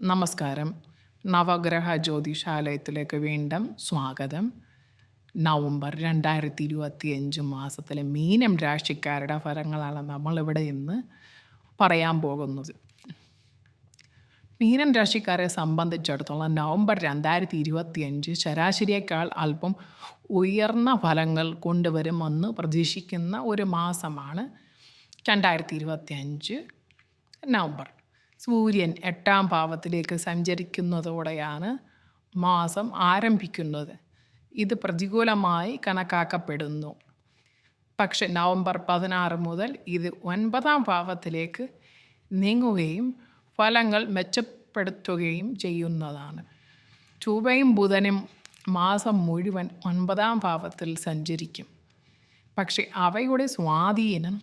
നമസ്കാരം. നവഗ്രഹ ജ്യോതിഷാലയത്തിലേക്ക് വീണ്ടും സ്വാഗതം. നവംബർ രണ്ടായിരത്തി ഇരുപത്തി അഞ്ച് മാസത്തിലെ മീനം രാശിക്കാരുടെ ഫലങ്ങളാണ് നമ്മളിവിടെ ഇന്ന് പറയാൻ പോകുന്നത്. മീനം രാശിക്കാരെ സംബന്ധിച്ചിടത്തോളം നവംബർ രണ്ടായിരത്തി ഇരുപത്തി അഞ്ച് ശരാശരിയേക്കാൾ അല്പം ഉയർന്ന ഫലങ്ങൾ കൊണ്ടുവരുമെന്ന് പ്രതീക്ഷിക്കുന്ന ഒരു മാസമാണ് രണ്ടായിരത്തി ഇരുപത്തി അഞ്ച് നവംബർ. സൂര്യൻ എട്ടാം ഭാവത്തിലേക്ക് സഞ്ചരിക്കുന്നതോടെയാണ് മാസം ആരംഭിക്കുന്നത്. ഇത് പ്രതികൂലമായി കണക്കാക്കപ്പെടുന്നു. പക്ഷെ നവംബർ പതിനാറ് മുതൽ ഇത് ഒൻപതാം ഭാവത്തിലേക്ക് നീങ്ങുകയും ഫലങ്ങൾ മെച്ചപ്പെടുത്തുകയും ചെയ്യുന്നതാണ്. ചൊവ്വയും ബുധനും മാസം മുഴുവൻ ഒൻപതാം ഭാവത്തിൽ സഞ്ചരിക്കും. പക്ഷെ അവയുടെ സ്വാധീനം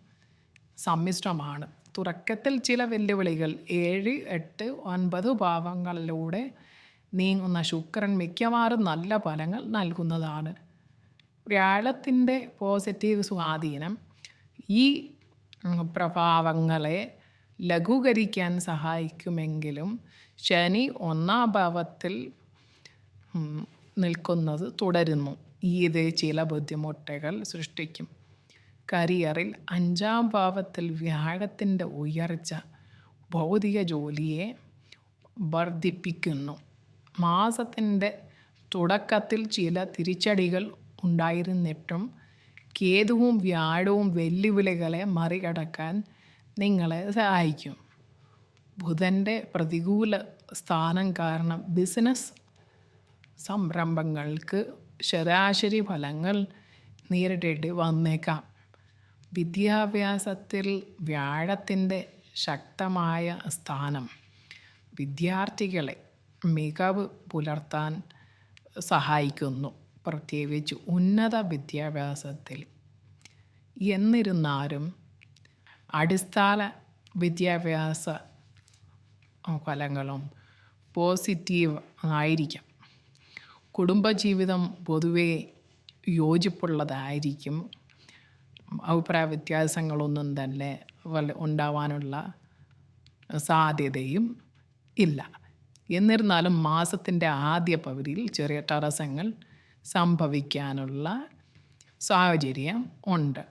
സമ്മിശ്രമാണ്. തുടക്കത്തിൽ ചില വെല്ലുവിളികൾ. ഏഴ് എട്ട് ഒൻപത് ഭാവങ്ങളിലൂടെ നീങ്ങുന്ന ശുക്രൻ മിക്കവാറും നല്ല ഫലങ്ങൾ നൽകുന്നതാണ്. വ്യാഴത്തിന്റെ പോസിറ്റീവ് സ്വാധീനം ഈ പ്രഭാവങ്ങളെ ലഘൂകരിക്കാൻ സഹായിക്കുമെങ്കിലും ശനി ഒന്നാം ഭാവത്തിൽ നിൽക്കുന്നത് തുടരുന്നു. ഈ ഇത് ചില ബുദ്ധിമുട്ടുകൾ സൃഷ്ടിക്കും. കരിയറിൽ അഞ്ചാം ഭാവത്തിൽ വ്യാഴത്തിന്റെ ഉയർച്ച ഭൗതിക ജോലിയെ വർദ്ധിപ്പിക്കുന്നു. മാസത്തിന്റെ തുടക്കത്തിൽ ചില തിരിച്ചടികൾ ഉണ്ടായിരുന്നിട്ടും കേതുവും വ്യാഴവും വെല്ലുവിളികളെ മറികടക്കാൻ നിങ്ങളെ സഹായിക്കും. ബുധന്റെ പ്രതികൂല സ്ഥാനം കാരണം ബിസിനസ് സംരംഭങ്ങൾക്ക് ശരാശരി ഫലങ്ങൾ നേരിടേണ്ടി വന്നേക്കാം. വിദ്യാഭ്യാസത്തിൽ വ്യാഴത്തിന്റെ ശക്തമായ സ്ഥാനം. വിദ്യാർത്ഥികളെ മികവ് പുലർത്താൻ സഹായിക്കുന്നു. പ്രത്യേകിച്ച് ഉന്നത വിദ്യാഭ്യാസത്തിൽ. എന്നിരുന്നാലും അടിസ്ഥാന വിദ്യാഭ്യാസ ഫലങ്ങളും പോസിറ്റീവ് ആയിരിക്കാം. കുടുംബജീവിതം പൊതുവെ യോജിപ്പുള്ളതായിരിക്കും. അഭിപ്രായ വ്യത്യാസങ്ങളൊന്നും തന്നെ ഉണ്ടാവാനുള്ള സാധ്യതയും ഇല്ല. എന്നിരുന്നാലും മാസത്തിന്റെ ആദ്യ പകുതിയിൽ ചെറിയ തടസ്സങ്ങൾ സംഭവിക്കാനുള്ള സാഹചര്യം ഉണ്ട്.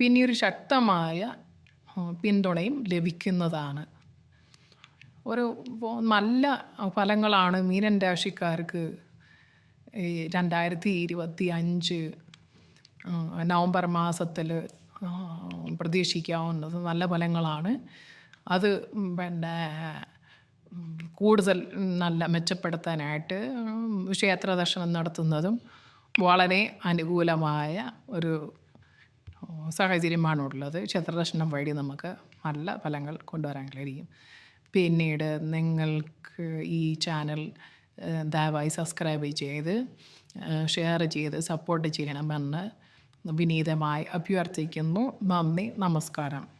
പിന്നെ ഒരു ശക്തമായ പിന്തുണയും ലഭിക്കുന്നതാണ്. ഒരു നല്ല ഫലങ്ങളാണ് മീനൻ രാശിക്കാർക്ക് രണ്ടായിരത്തി ഇരുപത്തി അഞ്ച് നവംബർ മാസത്തിൽ പ്രതീക്ഷിക്കാവുന്നത് നല്ല ഫലങ്ങളാണ്. അത് പിന്നെ കൂടുതൽ നല്ല മെച്ചപ്പെടുത്താനായിട്ട് ക്ഷേത്ര ദർശനം നടത്തുന്നതും വളരെ അനുകൂലമായ ഒരു സാഹചര്യമാണുള്ളത്. ക്ഷേത്രദർശനം വഴി നമുക്ക് നല്ല ഫലങ്ങൾ കൊണ്ടുവരാൻ കഴിയും പിന്നീട് നിങ്ങൾക്ക് ഈ ചാനൽ ദയവായി സബ്സ്ക്രൈബ് ചെയ്ത് ഷെയർ ചെയ്ത് സപ്പോർട്ട് ചെയ്യണമെന്ന് വിനീതമായി അഭ്യർത്ഥിക്കുന്നു. നന്ദി നമസ്കാരം.